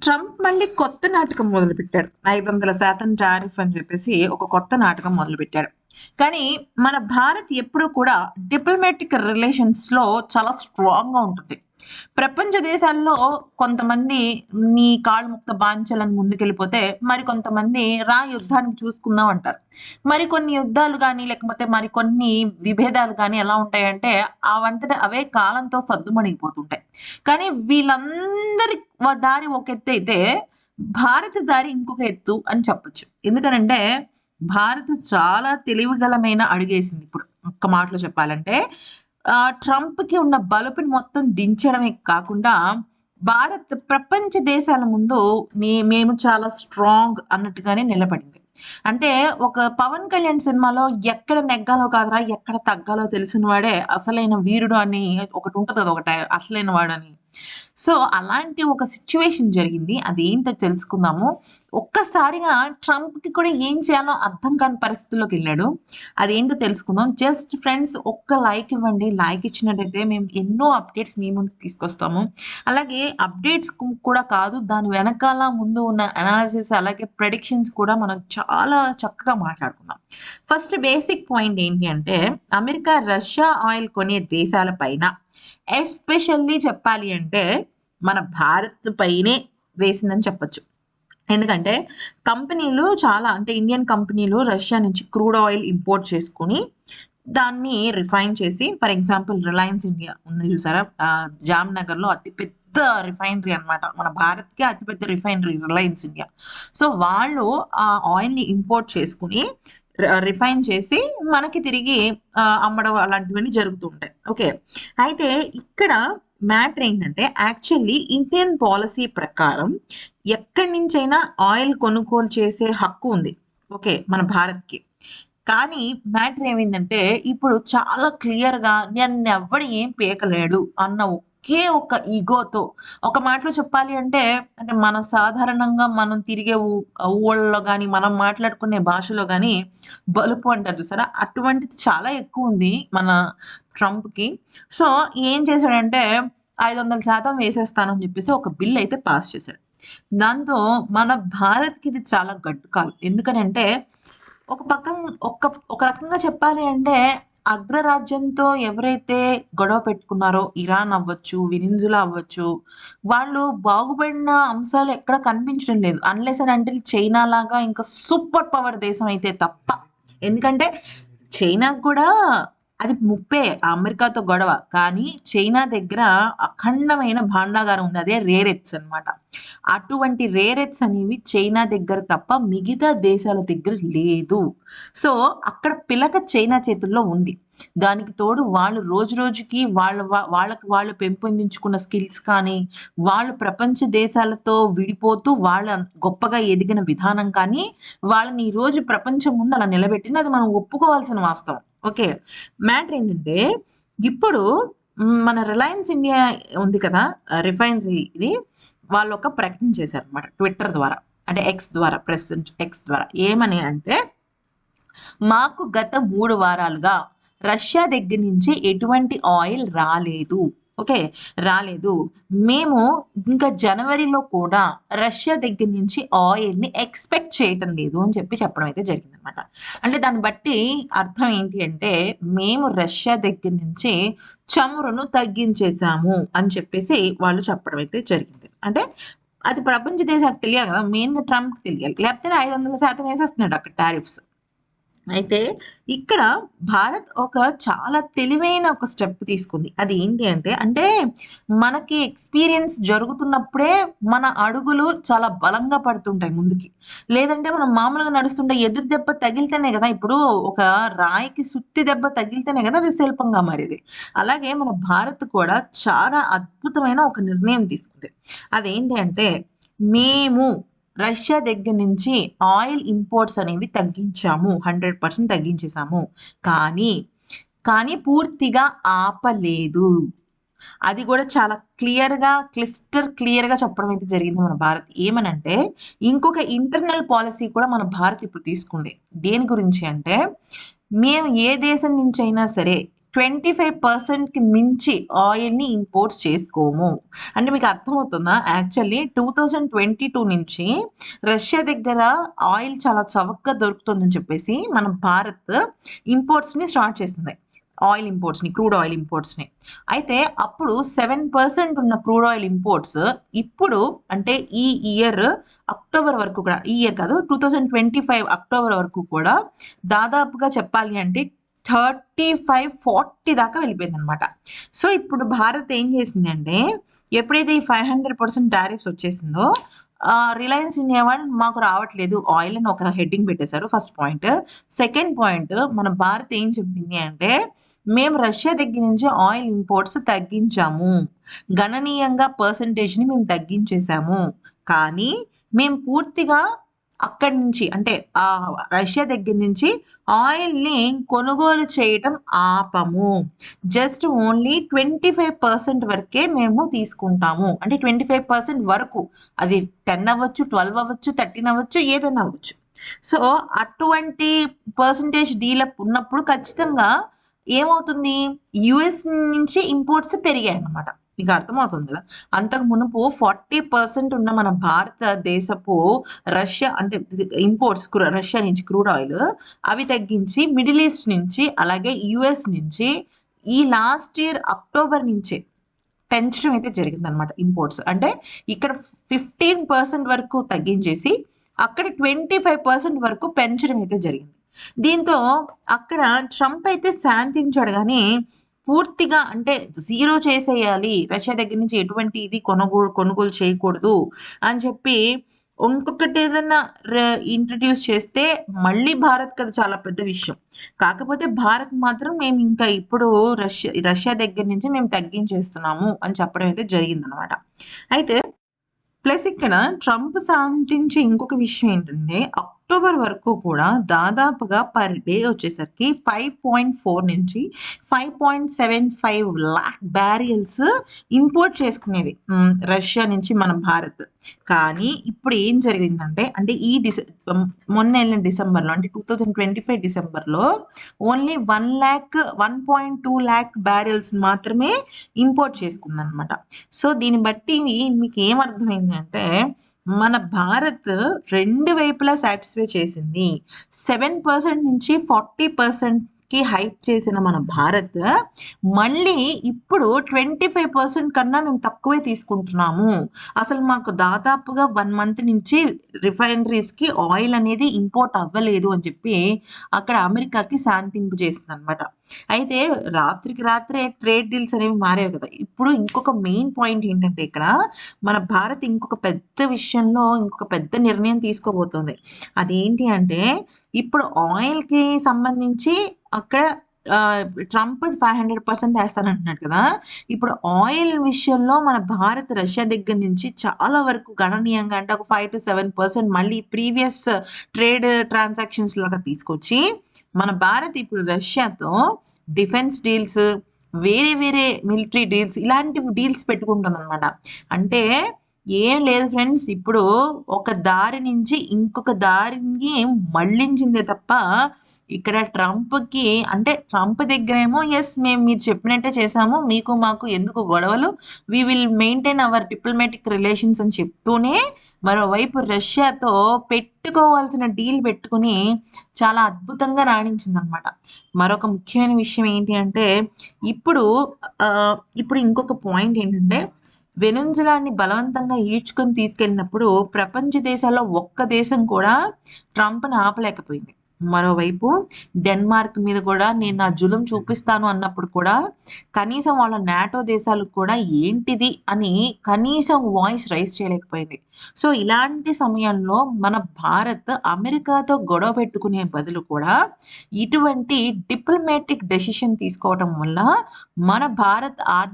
Trump మళ్ళీ కొత్త నాటకం మొదలుపెట్టాడు. ఐదు వందల శాతం టారిఫ్ అని చెప్పేసి ఒక కొత్త నాటకం మొదలుపెట్టాడు. కానీ మన భారత్ ఎప్పుడూ కూడా డిప్లొమాటిక్ రిలేషన్స్లో చాలా స్ట్రాంగ్గా ఉంటుంది. ప్రపంచ దేశాల్లో కొంతమంది నీ కాళ్ళు ముక్త బాంచలను ముందుకెళ్ళిపోతే మరి కొంతమంది రా యుద్ధానికి చూసుకుందాం అంటారు. మరి కొన్ని యుద్ధాలు కానీ లేకపోతే మరి కొన్ని విభేదాలు కానీ ఎలా ఉంటాయంటే అవంతట అవే కాలంతో సద్దుమణిగిపోతుంటాయి. కానీ వీళ్ళందరి దారి ఒక ఎత్తు అయితే భారత దారి ఇంకొక ఎత్తు అని చెప్పొచ్చు. ఎందుకనంటే భారత్ చాలా తెలివిగలమైన అడుగేసింది ఇప్పుడు ఒక్క మాటలో చెప్పాలంటే ఆ, ట్రంప్కి ఉన్న బలుపుని మొత్తం దించడమే కాకుండా భారత్ ప్రపంచ దేశాల ముందు నే- మేము చాలా స్ట్రాంగ్ అన్నట్టుగానే నిలబడింది. అంటే ఒక పవన్ కళ్యాణ్ సినిమాలో ఎక్కడ నెగ్గాలో కాదురా ఎక్కడ తగ్గాలో తెలిసిన వాడే అసలైన వీరుడు అని ఒకటి ఉంటుంది కదా ఒకటి అసలైన వాడని. సో అలాంటి ఒక సిచ్యువేషన్ జరిగింది. అది ఏంటో తెలుసుకుందాము. ఒక్కసారిగా ట్రంప్కి కూడా ఏం చేయాలో అర్థం కాని పరిస్థితుల్లోకి వెళ్ళాడు. అదేంటో తెలుసుకుందాం. జస్ట్ ఫ్రెండ్స్ ఒక్క లైక్ ఇవ్వండి. లైక్ ఇచ్చినట్టయితే మేము ఎన్నో అప్డేట్స్ మీ ముందు తీసుకొస్తాము. అలాగే అప్డేట్స్ కూడా కాదు దాని వెనకాల ముందు ఉన్న అనాలిసిస్ అలాగే ప్రెడిక్షన్స్ కూడా మనం చాలా చక్కగా మాట్లాడుకుందాం. ఫస్ట్ బేసిక్ పాయింట్ ఏంటి అంటే అమెరికా రష్యా ఆయిల్ కొనే దేశాల పైన ఎస్పెషల్లీ చెప్పాలి అంటే మన భారత్ పైనే వేసిందని చెప్పొచ్చు. ఎందుకంటే కంపెనీలు చాలా అంటే ఇండియన్ కంపెనీలు రష్యా నుంచి క్రూడ్ ఆయిల్ ఇంపోర్ట్ చేసుకుని దాన్ని రిఫైన్ చేసి ఫర్ ఎగ్జాంపుల్ రిలయన్స్ ఇండియా ఉంది చూసారా? జామ్నగర్లో జామ్నగర్ అతిపెద్ద రిఫైనరీ అన్నమాట. మన భారత్కి అతిపెద్ద రిఫైనరీ రిలయన్స్ ఇండియా. సో వాళ్ళు ఆ ఆయిల్ని ఇంపోర్ట్ చేసుకుని రిఫైన్ చేసి మనకి తిరిగి అమ్మడం అలాంటివన్నీ జరుగుతూ ఉంటాయి. ఓకే. అయితే ఇక్కడ మ్యాటర్ ఏంటంటే యాక్చువల్లీ ఇండియన్ పాలసీ ప్రకారం ఎక్కడి నుంచైనా ఆయిల్ కొనుగోలు చేసే హక్కు ఉంది ఓకే మన భారత్కి. కానీ మ్యాటర్ ఏమైందంటే ఇప్పుడు చాలా క్లియర్గా నన్ను ఎవ్వడు ఏం పీకలేడు అన్న ఒకే ఒక ఈగోతో ఒక మాటలో చెప్పాలి అంటే అంటే మన సాధారణంగా మనం తిరిగే ఊళ్ళో ఊళ్ళలో కానీ మనం మాట్లాడుకునే భాషలో కానీ బలుపు అంటారు చూసారా? అటువంటిది చాలా ఎక్కువ ఉంది మన ట్రంప్కి. సో ఏం చేశాడంటే ఐదు వందల శాతం వేసేస్తానని చెప్పేసి ఒక బిల్ అయితే పాస్ చేశాడు. దాంతో మన భారత్కి ఇది చాలా గడ్డు కాలం ఎందుకనంటే ఒక పక్క ఒక ఒక రకంగా చెప్పాలి అంటే అగ్రరాజ్యంతో ఎవరైతే గొడవ పెట్టుకున్నారో ఇరాన్ అవ్వచ్చు వెనిజులా అవ్వచ్చు వాళ్ళు బాగుపడిన అంశాలు ఎక్కడ కనిపించడం లేదు. అన్లెస్ అని అంటే చైనా లాగా ఇంకా సూపర్ పవర్ దేశం అయితే తప్ప. ఎందుకంటే చైనాకు కూడా అది ముప్పే అమెరికాతో గొడవ. కానీ చైనా దగ్గర అఖండమైన భాండాగారం ఉంది. అదే రేరెత్స్ అన్నమాట. అటువంటి రేరెత్స్ అనేవి చైనా దగ్గర తప్ప మిగతా దేశాల దగ్గర లేదు. సో అక్కడ పిలక చైనా చేతుల్లో ఉంది. దానికి తోడు వాళ్ళు రోజు రోజుకి వాళ్ళ వాళ్ళకి వాళ్ళు పెంపొందించుకున్న స్కిల్స్ కానీ వాళ్ళు ప్రపంచ దేశాలతో విడిపోతూ వాళ్ళ గొప్పగా ఎదిగిన విధానం కానీ వాళ్ళని ఈ రోజు ప్రపంచం ముందు అలా నిలబెట్టింది. అది మనం ఒప్పుకోవాల్సిన వాస్తవం. ఓకే. మ్యాటర్ ఏంటంటే ఇప్పుడు మన రిలయన్స్ ఇండియా ఉంది కదా రిఫైనరీ ఇది వాళ్ళు ఒక ప్రకటన చేశారు అనమాట ట్విట్టర్ ద్వారా అంటే ఎక్స్ ద్వారా ప్రెసిడెంట్ ఎక్స్ ద్వారా. ఏమని అంటే మాకు గత మూడు వారాలుగా రష్యా దగ్గర నుంచి ఎటువంటి ఆయిల్ రాలేదు. ఓకే? రాలేదు. మేము ఇంకా జనవరిలో కూడా రష్యా దగ్గర నుంచి ఆయిల్ని ఎక్స్పెక్ట్ చేయటం లేదు అని చెప్పి చెప్పడం అయితే జరిగింది అనమాట అంటే దాన్ని బట్టి అర్థం ఏంటి అంటే మేము రష్యా దగ్గర నుంచి చమురును తగ్గించేసాము అని చెప్పేసి వాళ్ళు చెప్పడం అయితే జరిగింది. అంటే అది ప్రపంచ దేశాలకు తెలియాలి కదా మెయిన్గా ట్రంప్ తెలియాలి. లేకపోతే ఐదు వందల శాతం వేసేస్తున్నాడు అక్కడ టారిఫ్స్. అయితే ఇక్కడ భారత్ ఒక చాలా తెలివైన ఒక స్టెప్ తీసుకుంది. అది ఏంటి అంటే అంటే మనకి ఎక్స్పీరియన్స్ జరుగుతున్నప్పుడే మన అడుగులు చాలా బలంగా పడుతుంటాయి ముందుకి. లేదంటే మనం మామూలుగా నడుస్తుంటే ఎదురు దెబ్బ తగిలితేనే కదా ఇప్పుడు ఒక రాయికి సుత్తి దెబ్బ తగిలితేనే కదా అది శిల్పంగా మారేది. అలాగే మన భారత్ కూడా చాలా అద్భుతమైన ఒక నిర్ణయం తీసుకుంది. అదేంటి అంటే మేము రష్యా దగ్గర నుంచి ఆయిల్ ఇంపోర్ట్స్ అనేవి తగ్గించాము. హండ్రెడ్ పర్సెంట్ తగ్గించేసాము కానీ కానీ పూర్తిగా ఆపలేదు. అది కూడా చాలా క్లియర్గా క్లిస్టర్ క్లియర్గా చెప్పడం అయితే జరిగింది మన భారత్. ఏమనంటే ఇంకొక ఇంటర్నల్ పాలసీ కూడా మన భారత్ ఇప్పుడు తీసుకుంది. దేని గురించి అంటే మేము ఏ దేశం నుంచి అయినా సరే 25%కి మించి ఆయిల్‌ని ఇంపోర్ట్స్ చేసుకోము. అంటే మీకు అర్థమవుతుందా? యాక్చువల్లీ 2022 నుంచి రష్యా దగ్గర ఆయిల్ చాలా చవకగా దొరుకుతుందని చెప్పేసి మన భారత్ ఇంపోర్ట్స్‌ని స్టార్ట్ చేసింది. ఆయిల్ ఇంపోర్ట్స్‌ని, క్రూడ్ ఆయిల్ ఇంపోర్ట్స్‌ని. అయితే అప్పుడు సెవెన్ పర్సెంట్ ఉన్న క్రూడ్ ఆయిల్ ఇంపోర్ట్స్ ఇప్పుడు అంటే ఈ ఇయర్ అక్టోబర్ వరకు కూడా ఈ ఇయర్ కాదు 2025 అక్టోబర్ వరకు కూడా దాదాపుగా చెప్పాలి అంటే 35, 40 దాకా వెళ్ళిపోయింది అనమాట సో, ఇప్పుడు భారత్ ఏం చేసిందంటే ఎప్పుడైతే ఈ 500% టారిఫ్స్ వచ్చేసిందో రిలయన్స్ ఇండియా వాళ్ళు మాకు రావట్లేదు ఆయిల్ అని ఒక హెడ్డింగ్ పెట్టేశారు ఫస్ట్ పాయింట్. సెకండ్ పాయింట్ మన భారత్ ఏం చెప్పింది అంటే మేము రష్యా దగ్గర నుంచి ఆయిల్ ఇంపోర్ట్స్ తగ్గించాము. గణనీయంగా పర్సెంటేజ్‌ని మేము తగ్గించేసాము. కానీ మేము పూర్తిగా అక్కడి నుంచి అంటే ఆ రష్యా దగ్గర నుంచి ఆయిల్‌ని కొనుగోలు చేయటం ఆపము. జస్ట్ ఓన్లీ 25% వరకే మేము తీసుకుంటాము. అంటే 25% వరకు అది 10 అవ్వచ్చు, 12 అవ్వచ్చు, 13 అవ్వచ్చు, ఏదైనా అవ్వచ్చు. సో, అటువంటి పర్సెంటేజ్ డీల్ ఉన్నప్పుడు ఖచ్చితంగా ఏమవుతుంది? యూఎస్ నుంచి ఇంపోర్ట్స్ పెరిగాయన్నమాట. మీకు అర్థమవుతుంది కదా! అంతకు మునుపు 40% ఉన్న మన భారతదేశపు రష్యా అంటే ఇంపోర్ట్స్ క్రూ రష్యా నుంచి క్రూడ్ ఆయిల్ అవి తగ్గించి మిడిల్ ఈస్ట్ నుంచి అలాగే యూఎస్ నుంచి ఈ లాస్ట్ ఇయర్ అక్టోబర్ నుంచే పెంచడం అయితే జరిగిందనమాట ఇంపోర్ట్స్. అంటే ఇక్కడ 15% వరకు తగ్గించేసి అక్కడ 25% వరకు పెంచడం అయితే జరిగింది. దీంతో అక్కడ ట్రంప్ అయితే శాంతించాడు కానీ పూర్తిగా అంటే జీరో చేసేయాలి. రష్యా దగ్గర నుంచి ఎటువంటి ఇది కొనుగోలు కొనుగోలు చేయకూడదు అని చెప్పి ఇంకొకటి ఏదైనా ఇంట్రడ్యూస్ చేస్తే మళ్ళీ భారత్‌కి కదా చాలా పెద్ద విషయం. కాకపోతే భారత్ మాత్రం మేము ఇంకా ఇప్పుడు రష్యా రష్యా దగ్గర నుంచి మేము తగ్గించేస్తున్నాము అని చెప్పడం అయితే జరిగిందనమాట. అయితే ప్లస్ ఇక్కడ ట్రంప్ శాంతించే ఇంకొక విషయం ఏంటంటే అక్టోబర్ వరకు కూడా దాదాపుగా పర్ డే వచ్చేసరికి 5.4 నుంచి 5.75 లాక్ బ్యారియల్స్ ఇంపోర్ట్ చేసుకునేది. రష్యా నుంచి మన భారత్. కానీ ఇప్పుడు ఏం జరిగిందంటే అంటే ఈ డిసె మొన్న వెళ్ళిన డిసెంబర్‌లో అంటే 2025 డిసెంబర్‌లో only one lakh one point two lakh barrels మాత్రమే ఇంపోర్ట్ చేసుకుందనమాట. సో, దీన్ని బట్టి మీకు ఏమర్థమైందంటే అర్థమైందంటే మన భారత్ రెండు వైపులా సాటిస్ఫై చేసింది. సెవెన్ పర్సెంట్ నుంచి ఫార్టీ పర్సెంట్ కి హైప్ చేసిన మన భారత్ మళ్ళీ ఇప్పుడు 25% కన్నా మేము తక్కువే తీసుకుంటున్నాము. అసలు మాకు దాదాపుగా వన్ మంత్ నుంచి రిఫైనరీస్‌కి ఆయిల్ అనేది ఇంపోర్ట్ అవ్వలేదు అని చెప్పి అక్కడ అమెరికాకి శాంతింపు చేసిందనమాట. అయితే రాత్రికి రాత్రే ట్రేడ్ డీల్స్ అనేవి మారాయి కదా! ఇప్పుడు ఇంకొక మెయిన్ పాయింట్ ఏంటంటే ఇక్కడ మన భారత్ ఇంకొక పెద్ద విషయంలో ఇంకొక పెద్ద నిర్ణయం తీసుకోబోతుంది అదేంటి అంటే ఇప్పుడు ఆయిల్‌కి సంబంధించి అక్కడ ట్రంప్ ఫైవ్ హండ్రెడ్ పర్సెంట్ వేస్తానంటున్నాడు కదా! ఇప్పుడు ఆయిల్ విషయంలో మన భారత్ రష్యా దగ్గర నుంచి చాలా వరకు గణనీయంగా అంటే ఒక 5-7% మళ్ళీ ప్రీవియస్ ట్రేడ్ ట్రాన్సాక్షన్స్ లాగా తీసుకొచ్చి మన భారత్ ఇప్పుడు రష్యాతో డిఫెన్స్ డీల్స్ వేరే వేరే మిలిటరీ డీల్స్ ఇలాంటివి డీల్స్ పెట్టుకుంటుందనమాట. అంటే ఏం లేదు ఫ్రెండ్స్ ఇప్పుడు ఒక దారి నుంచి ఇంకొక దారిని మళ్ళించిందే తప్ప ఇక్కడ ట్రంప్‌కి అంటే ట్రంప్ దగ్గరేమో ఎస్ మేము మీరు చెప్పినట్టే చేశాము. మీకు మాకు ఎందుకు గొడవలు we will maintain our diplomatic relations అని చెప్తూనే మరోవైపు రష్యాతో పెట్టుకోవాల్సిన డీల్ పెట్టుకొని చాలా అద్భుతంగా రాణించిందనమాట. మరొక ముఖ్యమైన విషయం ఏంటి అంటే ఇప్పుడు ఇప్పుడు ఇంకొక పాయింట్ ఏంటంటే వెనుంజలాన్ని బలవంతంగా ఈడ్చుకొని తీసుకెళ్ళినప్పుడు ప్రపంచ దేశాల్లో ఒక్క దేశం కూడా ట్రంప్ను ఆపలేకపోయింది. మరోవైపు డెన్మార్క్ మీద కూడా నేను నా జులుం చూపిస్తాను అన్నప్పుడు కూడా కనీసం వాళ్ళ నాటో దేశాలు కూడా ఏంటిది అని కనీసం వాయిస్ రైస్ చేయలేకపోయింది. సో, ఇలాంటి సమయంలో మన భారత్ అమెరికాతో గొడవ పెట్టుకునే బదులు కూడా ఇటువంటి డిప్లొమాటిక్ డెసిషన్ తీసుకోవటం వల్ల మన భారత్ ఆర్